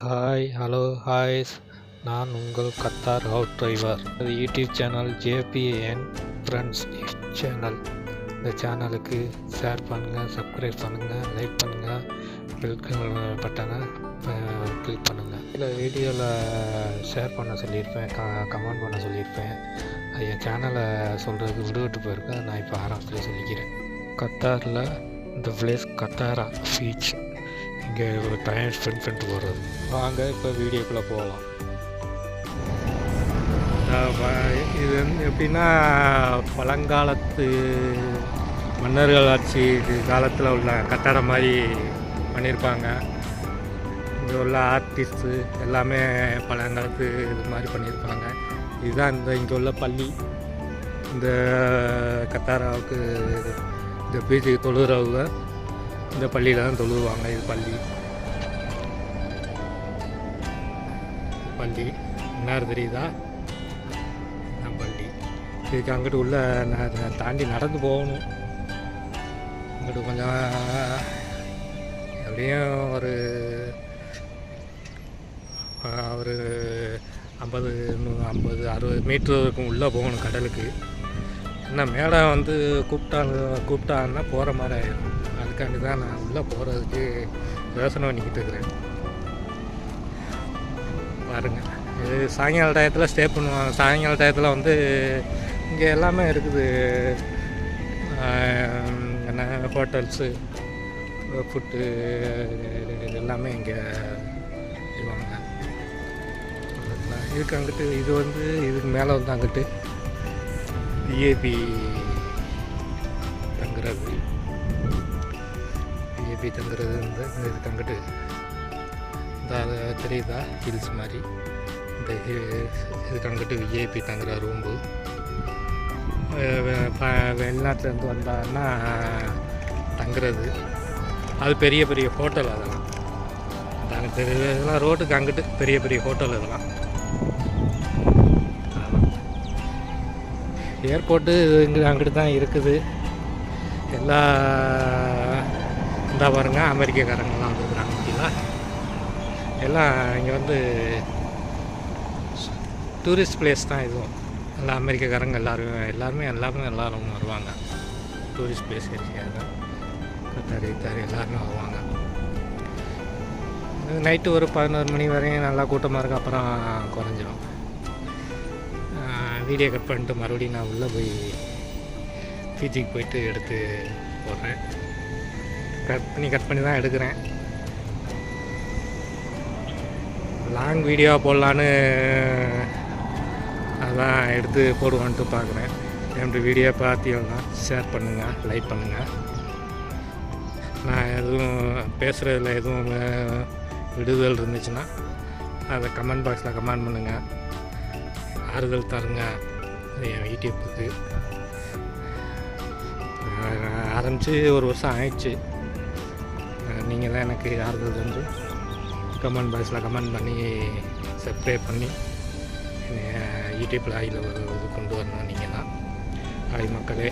Hi hello ஹாய்ஸ் நான் உங்கள் கத்தார் ஹவுஸ் டிரைவர் அது YouTube channel JBN friends channel இந்த சேனலுக்கு ஷேர் பண்ணுங்கள் சப்ஸ்கிரைப் பண்ணுங்கள் லைக் பண்ணுங்கள் பெல் பட்டனை கிளிக் பண்ணுங்கள் இல்லை வீடியோவில் ஷேர் பண்ண சொல்லியிருப்பேன் க கமெண்ட் பண்ண சொல்லியிருப்பேன். என் சேனலை சொல்கிறதுக்கு விடுவிட்டு போயிருக்கேன் நான் இப்போ ஆரம்பத்தில் சொல்லிக்கிறேன். கத்தாரில் இந்த பிளேஸ் கத்தாரா பீச் இங்கே ஒரு டைம் ஸ்பெண்ட் பண்ணிட்டு போகிறது வாங்க இப்போ வீடியோக்குள்ளே போகலாம் இது வந்து எப்படின்னா பழங்காலத்து மன்னர்கள் ஆட்சி காலத்தில் உள்ள கட்டடம் மாதிரி பண்ணியிருப்பாங்க இங்கே உள்ள ஆர்டிஸ்ட்டு எல்லாமே பழங்காலத்து இது மாதிரி பண்ணியிருப்பாங்க இதுதான் இந்த இங்கே உள்ள பள்ளி. இந்த கத்தாராவுக்கு இந்த பீச்சுக்கு தொழுகிறவங்க இந்த பள்ளியில் தான் தொழுவாங்க இது பள்ளி. பள்ளி. என்ன தெரியுதா? நான் பள்ளி. இதுக்கு அங்கிட்டு உள்ள தாண்டி நடந்து போகணும். அங்கிட்டு கொஞ்சம் எப்படியும் ஒரு ஒரு ஐம்பது ஐம்பது அறுபது மீட்டருக்கும் உள்ளே போகணும் கடலுக்கு. என்ன மேடம் வந்து கூப்பிட்டாங்க கூப்பிட்டாங்கன்னா போகிற மாதிரி ஆயிடும் அதுக்காண்டி தான். நான் உள்ளே போகிறதுக்கு யோசனை பண்ணிக்கிட்டு இருக்கிறேன். பாருங்க. இது சாயங்கால டயத்தில் ஸ்டே பண்ணுவாங்க. சாயங்கால டயத்தில் வந்து இங்கே எல்லாமே இருக்குது. என்ன ஹோட்டல்ஸு ஃபுட்டு எல்லாமே இங்கே செய்வாங்க இதுக்கு அங்கிட்டு இது வந்து இதுக்கு மேலே வந்து அங்கிட்டு விஏபி தங்குறது திருப்பி தங்குறது வந்து இந்த இதுக்கு அங்கிட்டு இந்த தெரியுதா? ஹில்ஸ் மாதிரி. இந்த இது இதுக்கு அங்கிட்டு விஏபி தங்குற ரூம்பு வெளிநாட்டிலேருந்து வந்தாங்கன்னா தங்குறது. அது பெரிய பெரிய ஹோட்டல் அதெல்லாம். நாங்கள் தெரிய இதெல்லாம் ரோட்டுக்கு அங்கிட்டு பெரிய பெரிய ஹோட்டல் இதெல்லாம். ஏர்போர்ட்டு இங்கே அங்கிட்டு தான் இருக்குது. எல்லா இந்த பாருங்க அமெரிக்கக்காரங்கெல்லாம் வந்துருக்குறாங்க பார்த்தீங்களா எல்லாம் இங்கே வந்து டூரிஸ்ட் பிளேஸ் தான் இதுவும் எல்லா அமெரிக்கக்காரங்க எல்லாரும் எல்லாருமே எல்லாருமே எல்லாரும் வருவாங்க. டூரிஸ்ட் பிளேஸ் இருக்காங்க தான் இத்தார் எல்லாருமே வருவாங்க. நைட்டு ஒரு பதினோரு மணி வரையும் நல்லா கூட்டமாக இருக்கும் அப்புறம் குறைஞ்சிடும் வீடியோ கட் பண்ணிட்டு மறுபடியும் நான் உள்ளே போய் பீச்சுக்கு போயிட்டு எடுத்து போடுறேன். கட் பண்ணி கட் பண்ணி தான் எடுக்கிறேன். லாங் வீடியோ போடலான்னு அதான் எடுத்து போடுவான்ட்டு பார்க்குறேன். என்னுடைய வீடியோ பார்த்தீங்கன்னா ஷேர் பண்ணுங்கள் லைக் பண்ணுங்கள் நான் எதுவும் பேசுகிறதுல எதுவும் விடுதல் இருந்துச்சுன்னா அதை கமெண்ட் பாக்ஸில் கமெண்ட் பண்ணுங்கள் ஆறுதல் தருங்க என் யூடியூப்புக்கு ஆரம்பித்து ஒரு வருஷம் ஆயிடுச்சு. நீங்கள் தான் எனக்கு ஆறுதல் தந்து கமெண்ட் பாக்ஸில் கமெண்ட் பண்ணி சப்ஸ்கிரைப் பண்ணி யூடியூப்பில் ஆயில் இது கொண்டு வரணும் நீங்கள் தான் ஆய் மக்களே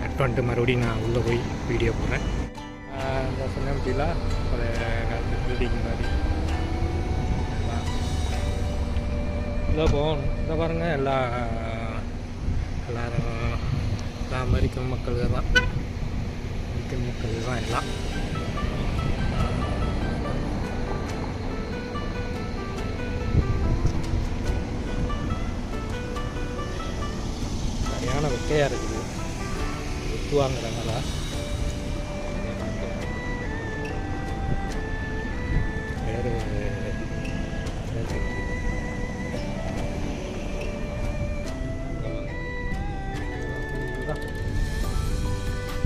கட் பண்ணிட்டு மறுபடியும் நான் உள்ளே போய் வீடியோ போடுறேன். இந்த சொன்ன முடியல ஒரு பில்டிங் மாதிரி. இதில் போகணும். இந்த பாருங்கள் எல்லா எல்லாரும் எல்லா அமெரிக்க மக்கள் தான். அமெரிக்க மக்கள் தான் எல்லாம். சரியான வெக்கையாக இருக்குது. ஒத்து வேறு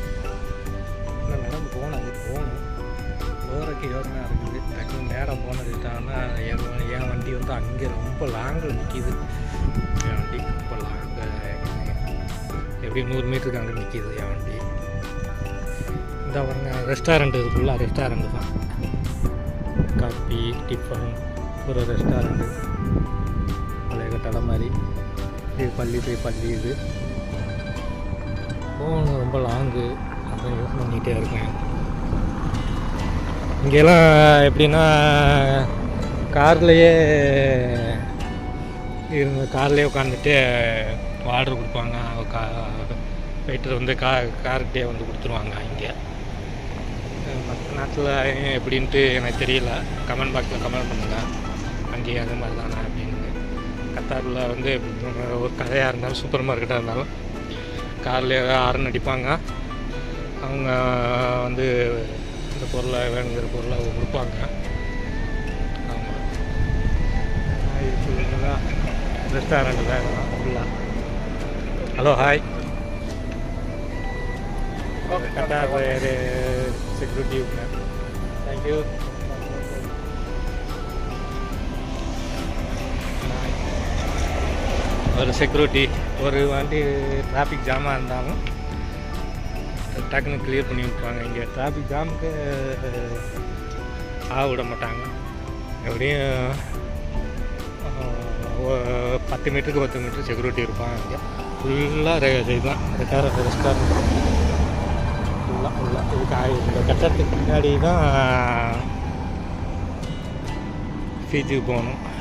இன்னும் நடந்து போனது போகணும் போகிறதுக்கு யோசனை இருக்குது டக்குனு நேரம் போனதுட்டாங்கன்னா என் என் வண்டி வந்து அங்கே ரொம்ப லாங்கில் நிற்கிது என் வண்டி ரொம்ப லாங்க எப்படி நூறு மீட்டருக்கு அங்கே நிற்கிது என் வண்டி. இந்த பாருங்க ரெஸ்டாரண்ட் இது ஃபுல்லாக ரெஸ்டாரண்ட் தான். காஃபி டிஃபன் ஒரு ரெஸ்டாரண்ட்டு பழைய கட்டட மாதிரி. இது பள்ளி போய் பள்ளி இது. போகணும் ரொம்ப லாங்கு அதான் யூஸ் பண்ணிகிட்டே இருக்கேன். இங்கெல்லாம் எப்படின்னா கார்லேயே இருந்து கார்லேயே உட்காந்துட்டு ஆர்டர் கொடுப்பாங்க. கா வெயிட்டர் வந்து கா கார்கிட்டே வந்து கொடுத்துருவாங்க இங்கே. மற்ற நாட்டில் எப்படின்ட்டு எனக்கு தெரியல. கமெண்ட் பாக்ஸில் கமெண்ட் பண்ணுங்கள் அங்கேயே அது மாதிரி தானே அப்படின்னு. கத்தாரில் வந்து ஒரு கடையாக இருந்தாலும் சூப்பர் மார்க்கெட்டாக இருந்தாலும் கார்லேயே ஆரன் அடிப்பாங்க. அவங்க வந்து இந்த பொருளை வேணுங்கிற பொருளை அவங்க கொடுப்பாங்க. ஆமாம் இது ஃபுல்லாக ரெஸ்டாரண்ட் தான் இதெல்லாம் ஃபுல்லாக hello hi Qatar security thank you ஒரு செக்யூரிட்டி ஒரு வண்டி டிராஃபிக் ஜாமாக இருந்தாலும் டக்குன்னு கிளியர் பண்ணி விட்ருவாங்க இங்கே டிராஃபிக் ஜாமுக்கு ஆக விட மாட்டாங்க. எப்படியும் பத்து மீட்டருக்கு பத்து மீட்டர் செக்யூரிட்டி இருப்பாங்க. இங்கே ஃபுல்லாக இதுதான் ரெஸ்டாரண்ட் ரெஸ்டாரண்ட் ஃபுல்லாக ஃபுல்லாக இதுக்கு ஆயி- இந்த கட்டத்துக்கு முன்னாடி தான் ஃபீஜுக்கு போகணும்.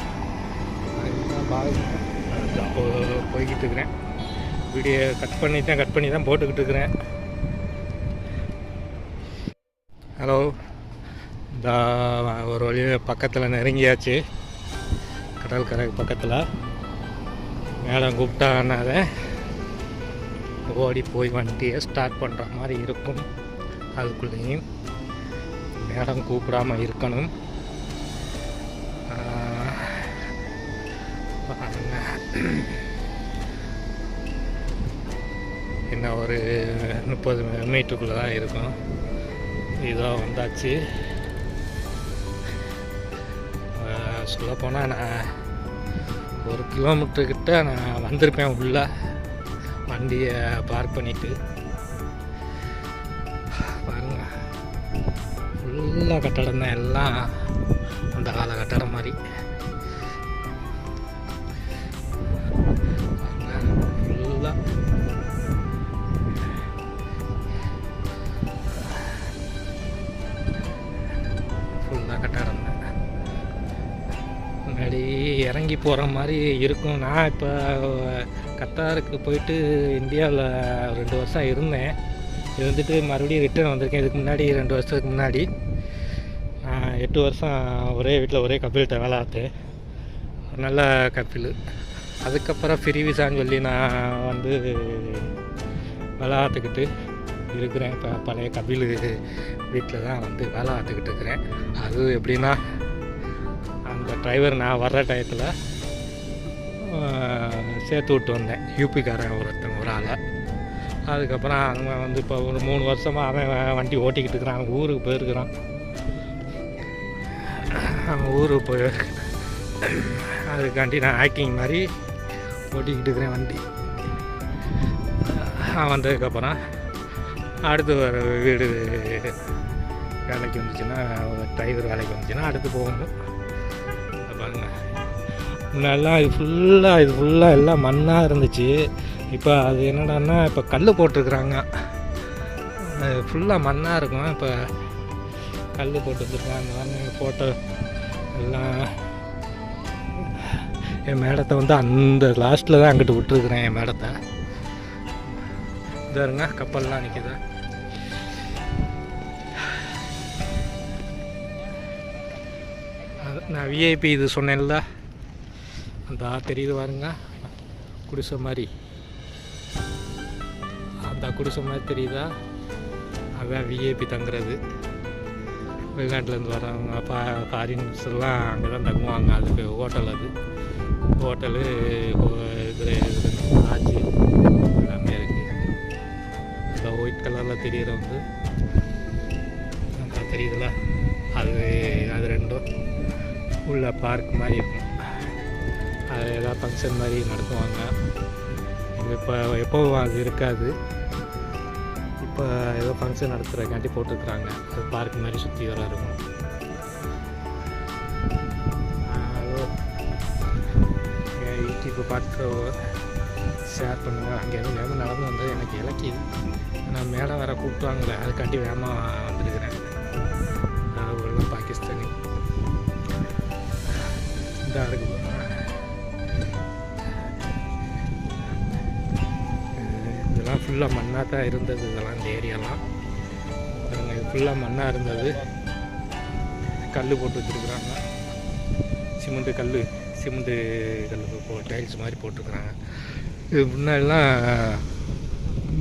போய்கிட்டு இருக்கிறேன். வீடியோ கட் பண்ணி தான் கட் பண்ணி தான் போட்டுக்கிட்டு இருக்கிறேன். ஹலோ இந்த ஒரு வழி பக்கத்தில் நெருங்கியாச்சு. கடல்கரை பக்கத்தில். மேடம் கூப்பிட்டானாத ஓடி போய் வண்டியை ஸ்டார்ட் பண்ணுற மாதிரி இருக்கும். அதுக்குள்ளேயும் மேடம் கூப்பிடாம இருக்கணும். ஆஹ், இன்னும் ஒரு முப்பது மீட்டருக்குள்ளே தான் இருக்கும். இதோ வந்தாச்சு. சொல்லப்போனால் நான் ஒரு கிலோமீட்டர்கிட்ட நான் வந்திருப்பேன் உள்ளே. வண்டியை பார்க் பண்ணிட்டு பாருங்க. ஃபுல்லாக கட்டடம் தான் எல்லாம் அந்த கால கட்டடம் மாதிரி ஃபுல்லாக ஃபுல்லாக கட்டடம் தான். முன்னாடி இறங்கி போகிற மாதிரி இருக்கும். நான் இப்போ கத்தாருக்கு போயிட்டு இந்தியாவில் ரெண்டு வருஷம் இருந்தேன். இருந்துட்டு மறுபடியும் ரிட்டர்ன் வந்திருக்கேன். இதுக்கு முன்னாடி ரெண்டு வருஷத்துக்கு முன்னாடி. நான் எட்டு வருஷம் ஒரே வீட்டில் ஒரே கப்பில்கிட்ட வேலை பார்த்தேன். ஒரு நல்ல கப்பில். அதுக்கப்புறம் ஃப்ரீ விசான்னு சொல்லி நான் வந்து வேலை ஆத்துக்கிட்டு இருக்கிறேன். இப்போ பழைய கபில் வீட்டில் தான் வந்து வேலை பார்த்துக்கிட்டு இருக்கிறேன். அது எப்படின்னா அந்த டிரைவர் நான் வர்ற டயத்தில் சேர்த்து விட்டு வந்தேன். யூபிக்காரன் ஒருத்தன் ஒரு ஆளை. அதுக்கப்புறம் அவன் வந்து இப்போ ஒரு மூணு வருஷமாக அவன் வண்டி ஓட்டிக்கிட்டு இருக்கிறான். அவன் ஊருக்கு போயிருக்கிறான். அவன் ஊருக்கு போய் அதுக்காண்டி நான் ஹேக்கிங் மாதிரி ஓட்டிக்கிட்டு இருக்கிறேன் வண்டி. அவன் வந்ததுக்கப்புறம் அடுத்து வர வீடு வேலைக்கு வந்துச்சுன்னா டிரைவர் வேலைக்கு வந்துச்சுன்னா அடுத்து போகணும். முன்னெல்லாம் இது ஃபுல்லாக இது ஃபுல்லாக எல்லாம் மண்ணாக இருந்துச்சு. இப்போ அது என்னடான்னா இப்போ கல் போட்டிருக்குறாங்க. ஃபுல்லாக மண்ணாக இருக்கும். இப்போ கல் போட்டு வச்சுருக்காங்க. அந்த மாதிரி ஃபோட்டோ எல்லாம் என் மேடத்தை வந்து அந்த லாஸ்ட்டில் தான் அங்கிட்டு விட்டுருக்குறேன் என் மேடத்தை. இதாருங்க கப்பல்லாம் நிற்கிது அது நான் விஐபி இது சொன்னேன்ல. அந்த தெரியுது பாருங்க. குடிசை மாதிரி. அந்த குடிசை மாதிரி தெரியுதா? அதான் விஏபி தங்குறது. வெளிநாட்டிலேருந்து வரவங்க பா ஃபாரின்ஸ் எல்லாம் அங்கே தான் தங்குவாங்க அதுக்கு ஹோட்டல் அது. ஹோட்டலு இது ஆச்சு எல்லாமே இருக்குது இந்த ஒயிட் கலரில் தெரிகிற வந்து தெரியுதுல. அது அது ரெண்டும். உள்ள பார்க் மாதிரி இருக்கும் ஃபங்க்ஷன் மாதிரி நடத்துவாங்க. இப்போ எப்போவும் அது இருக்காது. இப்போ ஏதோ ஃபங்க்ஷன் நடத்துகிறக்காண்டி போட்டுருக்குறாங்க அது பார்க் மாதிரி சுற்றி வர இருக்கும். யூடியூப்பை பார்த்து ஷேர் பண்ணுங்கள் அங்கே எதுவும் வேகமாக நடந்து வந்தது எனக்கு இலக்கியது நான் மேலே வர கூப்பிட்டாங்களே அதுக்காண்டி வேகமாக வந்திருக்கிறேன். நான் பாகிஸ்தானி. இதாக இருக்குது ஃபுல்லாக மண்ணாக தான் இருந்தது இதெல்லாம் இந்த ஏரியாலாம். பாருங்க, இது ஃபுல்லாக மண்ணாக இருந்தது. கல் போட்டு வச்சுருக்குறாங்க. சிமெண்ட்டு கல் சிமெண்ட்டு கல் போ டைல்ஸ் மாதிரி போட்டிருக்குறாங்க. இது முன்னாடிலாம்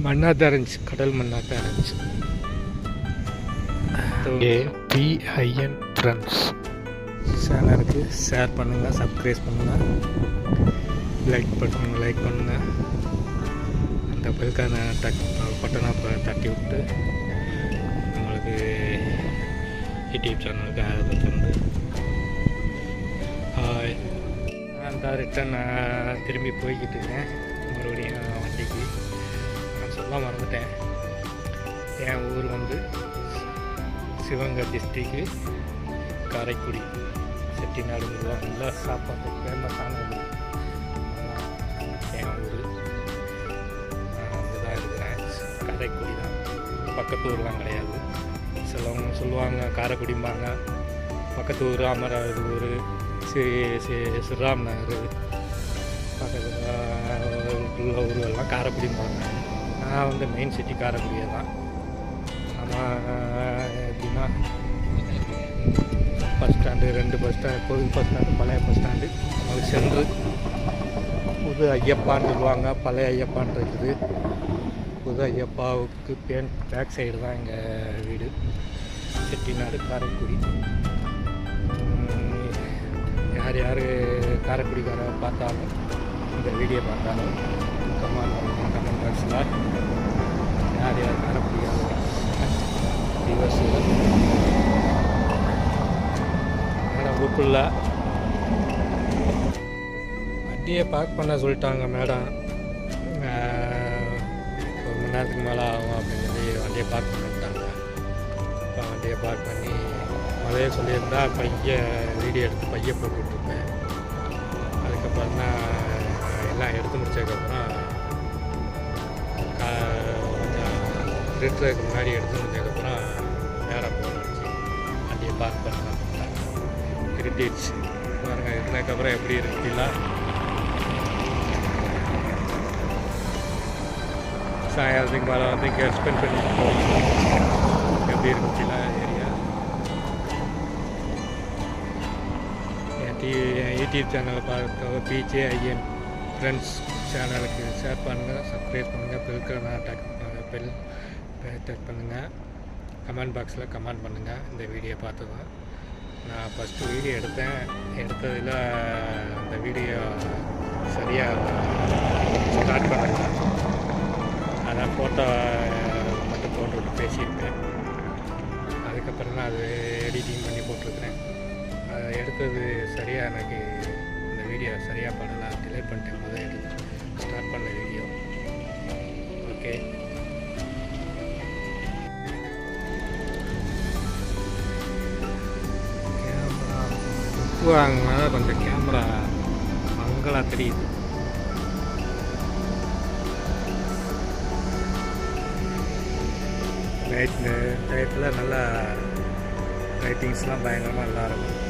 மண்ணாக தான் இருந்துச்சு கடல் மண்ணாக தான் இருந்துச்சு. பிஐஎன் ஃப்ரெண்ட்ஸ் சேனலுக்கு ஷேர் பண்ணுங்கள் சப்ஸ்கிரைப் பண்ணுங்கள் லைக் பண்ணுங்கள் லைக் பண்ணுங்கள் அந்த டக் பட்டனை ப- தட்டி விட்டு நம்மளுக்கு யூடியூப் சேனலுக்கு ஆதரவு தந்து ஹாய். நான் தான் ரிட்டன் திரும்பி போய்கிட்டு இருக்கேன். மறுபடியும் வண்டிக்கு. நான் சொல்ல மறந்துட்டேன். என் ஊர் வந்து சிவகங்கை டிஸ்ட்ரிக்கு காரைக்குடி. செட்டிநாடு நல்லா சாப்பாடு ஃபேமஸான காரைக்குடி தான் பக்கத்து ஊர்லாம் கிடையாது. சிலவங்க சொல்லுவாங்க காரைக்குடிம்பாங்க. பக்கத்து ஊர் அமராவதி ஊர் சி சி ஸ்ரீராம் நகர். பக்கத்தில் உள்ள ஊர்கள்லாம் காரைக்குடிம்பாங்க. நான் வந்து மெயின் சிட்டி காரைக்குடியை தான் ஆமாம் எப்படின்னா பஸ் ஸ்டாண்டு ரெண்டு பஸ் ஸ்டாண்டு புது பஸ் ஸ்டாண்டு பழைய பஸ் ஸ்டாண்டு நமக்கு சென்று புது ஐயப்பான்னு சொல்லுவாங்க பழைய ஐயப்பான் இருக்குது. புது ஐயப்பாவுக்கு பேன் பேக் சைடு தான் எங்கள் வீடு. செட்டிநாடு காரைக்குடி. யார் யார் காரைக்குடிக்கார பார்த்தாலும் இந்த வீடியோ பார்த்தாலும் கமெண்ட் கமெண்ட் பாக்ஸில் யார் யார் காரைக்குடிக்கார ரிவர்ஸில் மேடம் கூப்பிடல வண்டியை பார்க் பண்ண சொல்லிட்டாங்க மேடம். மணி நேரத்துக்கு மேலே ஆகும் அப்படின்னு சொல்லி வண்டியை பார்க் பண்ணிட்டாங்க. இப்போ வண்டியை பார்க் பண்ணி முதலே சொல்லியிருந்தா பைய வீடியோ எடுத்து பைய போட்டு அதுக்கப்புறம் தான் எல்லாம் எடுத்து முடிச்சதுக்கப்புறம் கொஞ்சம் ரிட்டருக்கு முன்னாடி எடுத்து முடிச்சதுக்கப்புறம் நேரம் போனச்சு வண்டியை பார்க் பண்ணலாம் இருட்டிடுச்சு பாருங்கள் இருந்ததுக்கப்புறம் எப்படி இருக்குலாம் சாயங்காலத்துக்கு மேலே வந்து இங்கே ஸ்பெண்ட் பண்ணிட்டு போகணும் எப்படி இருந்துச்சுலாம் ஏரியா என் டி என் யூடியூப் சேனலை பார்க்க பிஜே ஐஎன் ஃப்ரெண்ட்ஸ் சேனலுக்கு ஷேர் பண்ணுங்கள் சப்ஸ்கிரைப் பண்ணுங்கள் பெல்க்கான டக் பெல் டச் பண்ணுங்கள் கமெண்ட் பாக்ஸில் கமெண்ட் பண்ணுங்கள் இந்த வீடியோ பார்த்ததும். நான் ஃபஸ்ட்டு வீடியோ எடுத்தேன். எடுத்ததில் அந்த வீடியோ சரியாக ஸ்டார்ட் பண்ணல. அதான் ஃபோட்டோ மட்டும் போட்டுவிட்டு பேசியிருக்கேன். அதுக்கப்புறம் தான் அது எடிட்டிங் பண்ணி போட்டிருக்கிறேன். அதை எடுத்தது சரியாக எனக்கு இந்த வீடியோ சரியாக பண்ணலாம் டிலே பண்ணிட்டேன். முதல் எடுத்து ஸ்டார்ட் பண்ண வீடியோ ஓகே கேமரா புக் வாங்கினா கொஞ்சம் கேமரா மங்களாக தெரியுது. நைட் டயத்தில் நல்லா லைட்டிங்ஸ்லாம் பயங்கரமாக நல்லா இருக்கும்.